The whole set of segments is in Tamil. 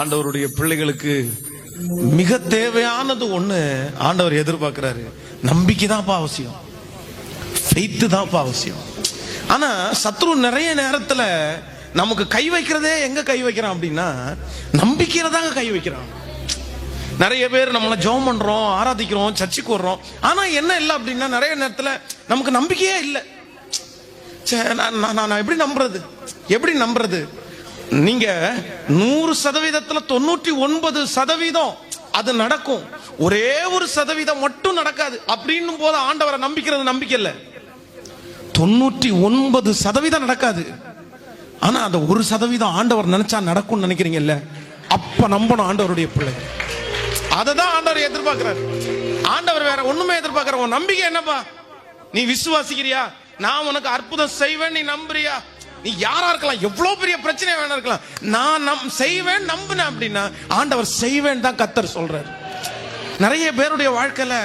ஆண்டவருடைய பிள்ளைகளுக்கு மிக தேவையானது ஒண்ணு ஆண்டவர் எதிர்பார்க்கிறாரு. நம்பிக்கை தான்ப்பா அவசியம். ஃபெய்த்து தான்ப்பா அவசியம். ஆனா சத்ரு நிறைய நேரத்துல நமக்கு கை வைக்கிறதே எங்க கை வைக்கிறான் அப்படின்னா நம்பிக்கையில தாங்க கை வைக்கிறான். நிறைய பேர் நம்மள ஜெபம் பண்றோம் ஆராதிக்கிறோம் சர்ச்சுக்கு வர்றோம். ஆனா என்ன இல்லை அப்படின்னா நிறைய நேரத்துல நமக்கு நம்பிக்கையே இல்லை. நான் நான் நான் எப்படி நம்புறது? எப்படி நம்புறது? நீங்க நூறு சதவீதத்துல தொண்ணூற்றி ஒன்பது சதவீதம் அது நடக்கும். ஒரே ஒரு சதவீதம் மட்டும் நடக்காது. அப்படின்னும் போது ஆண்டவரை நம்பிக்கிறது நம்பிக்கை இல்லை. தொண்ணூற்றி ஒன்பது சதவீதம் நடக்காது. ஆனா அந்த ஒரு சதவீதம் ஆண்டவர் நினைச்சா நடக்கும்னு நினைக்கிறீங்கல்ல அப்ப நம்பணும் ஆண்டவருடைய பிள்ளை. அதை தான் ஆண்டவர் எதிர்பார்க்கிறார். ஆண்டவர் வேற ஒண்ணுமே எதிர்பார்க்கிற உன் நம்பிக்கை என்னப்பா? நீ விசுவாசிக்கிறியா? நான் உனக்கு அற்புதம் செய்வேன் நீ நம்புறியா? நீ யாரா இருக்கலாம் எவ்வளவு பெரிய பிரச்சனை வேணா இருக்கலாம். நான் நம் செய்வேன் நம்புனேன் அப்படின்னா ஆண்டவர் செய்வேன் தான் கத்தர் சொல்றாரு. நிறைய பேருடைய வாழ்க்கையில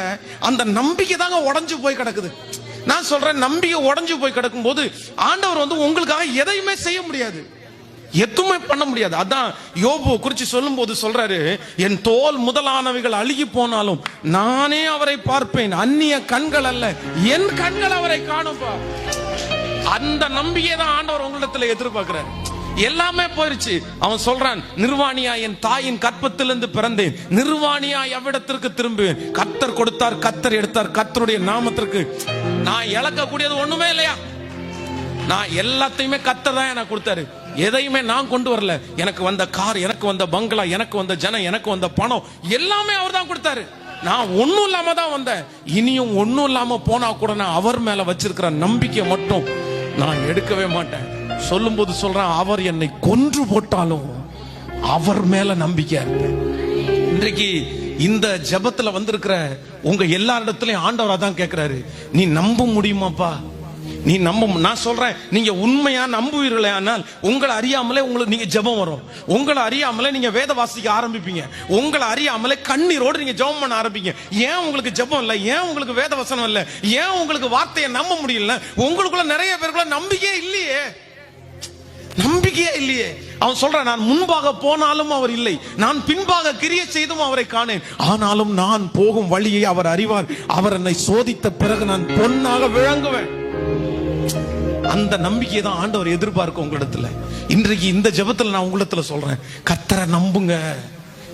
அந்த நம்பிக்கை தாங்க உடஞ்சு போய் கிடக்குது. நான் சொல்றேன் நம்பிக்கை உடஞ்சு போய் கிடக்கும் போது ஆண்டவர் வந்து உங்களுக்காக எதையுமே செய்ய முடியாது. எதுவுமே பண்ண முடியாது. அதான் யோபு குறிச்சு சொல்லும் போது சொல்றாரு என் தோல் முதலானவைகள் அழுகி போனாலும் நானே அவரை பார்ப்பேன். அந்நிய கண்கள் அல்ல. என் கண்கள் அவரை காணும்பா. அந்த நம்பிக்கை தான் ஆண்டவர் உங்களிடத்துல எதிர்பார்க்கிறார். எல்லாமே போயிருச்சு. அவன் சொல்றான் நிர்வாணியா என் தாயின் கற்பத்திலிருந்து பிறந்தேன். நிர்வாணியா எவ்விடத்திற்கு திரும்புவேன்? கத்தர் கொடுத்தார் கத்தர் எடுத்தார் கத்தருடைய நாமத்திற்கு. நான் இழக்கக்கூடியது ஒண்ணுமே இல்லையா? நான் எல்லாத்தையுமே கத்தர் தான் எனக்கு கொடுத்தாரு. எதையுமே நான் கொண்டு வரல. எனக்கு வந்த கார் எனக்கு வந்த பங்களா எனக்கு வந்த ஜனம் எனக்கு வந்த பணம் எல்லாமே அவர் தான் கொடுத்தாரு. நான் ஒன்னும் இல்லாம தான் வந்தேன். இனியும் ஒன்னும் இல்லாம போனா கூட நான் அவர் மேல வச்சிருக்கிற நம்பிக்கை மட்டும் நான் எடுக்கவே மாட்டேன். சொல்லும்போது சொல்றேன் அவர் என்னை கொன்று போட்டாலும் அவர் மேல நம்பிக்கையா இருப்பேன் இன்றைக்கு இந்த ஜபத்துல வந்திருக்கிற உங்க எல்லாரிடத்துலயும் ஆண்டவரா தான் கேட்கிறாரு நீ நம்ப முடியுமாப்பா? நீ நம்ப நான் சொல்றேன் நீங்க உண்மையா நம்புவீர்களே ஆனால் உங்களை அறியாமலே உங்களுக்கு நீங்க ஜெபம் வரும். உங்களை அறியாமலே நீங்க வேத வாசிக்க ஆரம்பிப்பீங்க. உங்களை அறியாமலே கண்ணீரோடு நீங்க ஜெபம் பண்ண ஆரம்பிங்க ஏன் உங்களுக்கு ஜெபம் இல்லை? ஏன் உங்களுக்கு வேத வசனம் இல்லை? ஏன் உங்களுக்கு வார்த்தையை நம்ப முடியல உங்களுக்குள்ள நிறைய பேருக்குள்ள நம்பிக்கையே இல்லையே. நம்பிக்கையே இல்லையே. அவன் சொல்றான் நான் முன்பாக போனாலும் அவர் இல்லை. நான் பின்பாக கிரிய செய்தும் அவரை காணேன். ஆனாலும் நான் போகும் வழியை அவர் அறிவார். அவர் என்னை சோதித்த பிறகு நான் பொன்னாக விளங்குவேன். அந்த நம்பிக்கையை தான் ஆண்டவர் எதிர்பார்க்கும் உங்களிடத்துல. இன்றைக்கு இந்த ஜபத்தில் நான் உங்களிடத்துல சொல்றேன் கத்தரை நம்புங்க.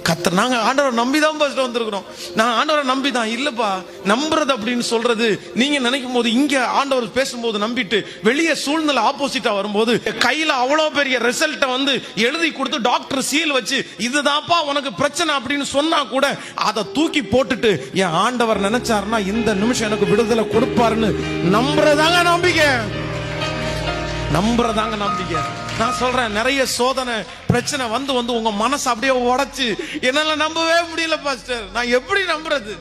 கத்த நாங்க ஆண்டவரை நம்பி தான் ஃபர்ஸ்ட் வந்திருக்கிறோம். நான் ஆண்டவரை நம்பி தான் இல்லப்பா நம்புறது அப்படின்னு சொல்றது நீங்க நினைக்கும் போது இங்க ஆண்டவர் பேசும்போது நம்பிட்டு வெளியே சூழ்நிலை ஆப்போசிட்டா வரும்போது கையில அவ்வளவு பெரிய ரிசல்ட்டை வந்து எழுதி கொடுத்து டாக்டர் சீல் வச்சு இதுதான்ப்பா உனக்கு பிரச்சனை அப்படின்னு சொன்னா கூட அதை தூக்கி போட்டுட்டு என் ஆண்டவர் நினைச்சாருன்னா இந்த நிமிஷம் எனக்கு விடுதலை கொடுப்பாருன்னு நம்புறதாங்க நம்பிக்கை. நம்புறதாங்க நம்பிக்கை. நான் சொல்றேன் நிறைய சோதனை பிரச்சனை வந்து வந்து உங்க மனசு அப்படியே உடைச்சு என்னால நம்பவே முடியல பாஸ்டர் நான் எப்படி நம்புறது?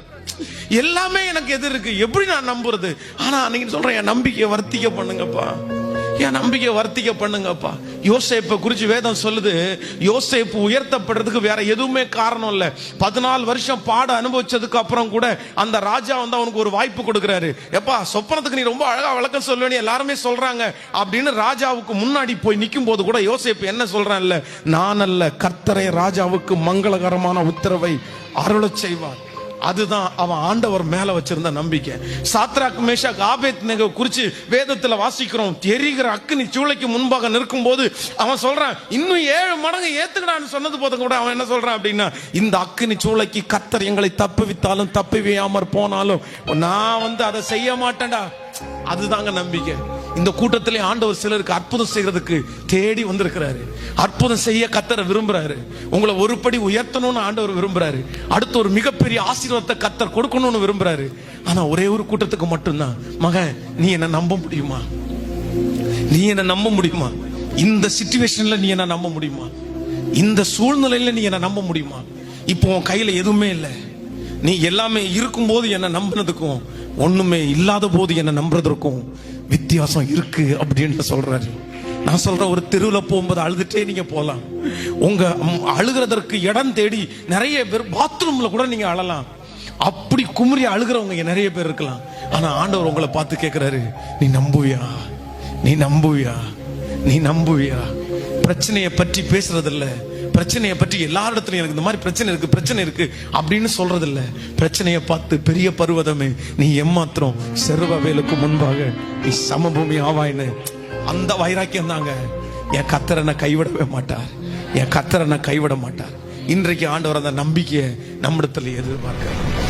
எல்லாமே எனக்கு எது இருக்கு? எப்படி நான் நம்புறது? ஆனா அன்னைக்கு சொல்றேன் என் நம்பிக்கையை வர்த்திக்க பண்ணுங்கப்பா. என் நம்பிக்கையை வர்த்திக்க பண்ணுங்கப்பா. யோசேப்பை குறிச்சு வேதம் சொல்லுது யோசேப்பு உயர்த்தப்படுறதுக்கு வேற எதுவுமே காரணம் இல்லை. பதினாலு வருஷம் பாட அனுபவிச்சதுக்கு அப்புறம் கூட அந்த ராஜா வந்து அவனுக்கு ஒரு வாய்ப்பு கொடுக்குறாரு. எப்பா சொப்பனத்துக்கு நீ ரொம்ப அழகா விளக்கம் சொல்லுவேன் எல்லாருமே சொல்றாங்க. அப்படின்னு ராஜாவுக்கு முன்னாடி போய் நிற்கும் போது கூட யோசேப்பு என்ன சொல்றான் இல்ல நான் அல்ல கர்த்தரை ராஜாவுக்கு மங்களகரமான உத்தரவை அருளச் செய்வான் அதுதான் அவன் ஆண்டவர் மேல வச்சிருந்த நம்பிக்கை. சாத்ராக் மேஷாக் ஆபேத் நெக குறிச்சு வேதத்துல வாசிக்கிறோம். எரிகிற அக்னி சூளைக்கு முன்பாக நிற்கும் போது அவன் சொல்றான் இன்னும் ஏழு மடங்கு ஏத்துக்கடான்னு சொன்னது போது கூட அவன் என்ன சொல்றான் அப்படின்னா இந்த அக்னி சூளைக்கு கத்தர் எங்களை தப்புவித்தாலும் தப்புவியாமற் போனாலும் நான் வந்து அதை செய்ய மாட்டேன்டா. அதுதாங்க நம்பிக்கை. இந்த கூட்டத்திலே ஆண்டவர் சிலருக்கு அற்புதம் செய்யறதுக்கு தேடி வந்திருக்கிறாரு. அற்புதம் செய்ய கத்தரை விரும்புறாரு. உங்களை ஒரு படி உயர்த்தணும்னு ஆண்டவர் விரும்புறாரு. அடுத்து ஒரு மிகப்பெரிய ஆசீர்வாதத்தை கத்தர் கொடுக்கணும்னு விரும்புறாரு. ஆனா ஒரே ஒரு கூட்டத்துக்கு மட்டும்தான். மகன் நீ என்ன நம்ப முடியுமா? நீ என்ன நம்ப முடியுமா? இந்த சிச்சுவேஷன்ல நீ என்ன நம்ப முடியுமா? இந்த சூழ்நிலையில நீ என்ன நம்ப முடியுமா? இப்போ உன் கையில எதுவுமே இல்லை. நீ எல்லாமே இருக்கும்போது என்ன நம்பினதுக்கும் ஒண்ணுமே இல்லாத போது என்ன நம்புறதற்கும் வித்தியாசம் இருக்கு அப்படின்னு சொல்றாரு. நான் சொல்றேன் ஒரு தெருவில் போகும்போது அழுதுட்டே நீங்க போகலாம் உங்க அழுகிறதற்கு இடம் தேடி நிறைய பேர் பாத்ரூம்ல கூட நீங்க அழலாம். அப்படி குமுறி அழுகிறவங்க நிறைய பேர் இருக்கலாம். ஆனா ஆண்டவர் உங்களை பார்த்து கேட்கிறாரு நீ நம்புவியா? நீ நம்புவியா? நீ நம்புவியா? பிரச்சனையை பற்றி பேசுறதில்லை. பிரச்சனையை பற்றி எல்லா இடத்துலையும் எனக்கு இந்த மாதிரி பிரச்சனை இருக்கு பிரச்சனை இருக்கு அப்படின்னு சொல்றது இல்ல பிரச்சனையை பார்த்து பெரிய பருவதமே நீ எம்மாத்திரம் செருவவேலுக்கு முன்பாக நீ சமபூமி ஆவாயின்னு. அந்த வைராக்கியம் தாங்க. என் கத்தரனை கைவிடவே மாட்டார். என் கத்தரனை கைவிட மாட்டார். இன்றைக்கு ஆண்டவர் அந்த நம்பிக்கையை நம்மிடத்துல எதிர்பார்க்கிறார்.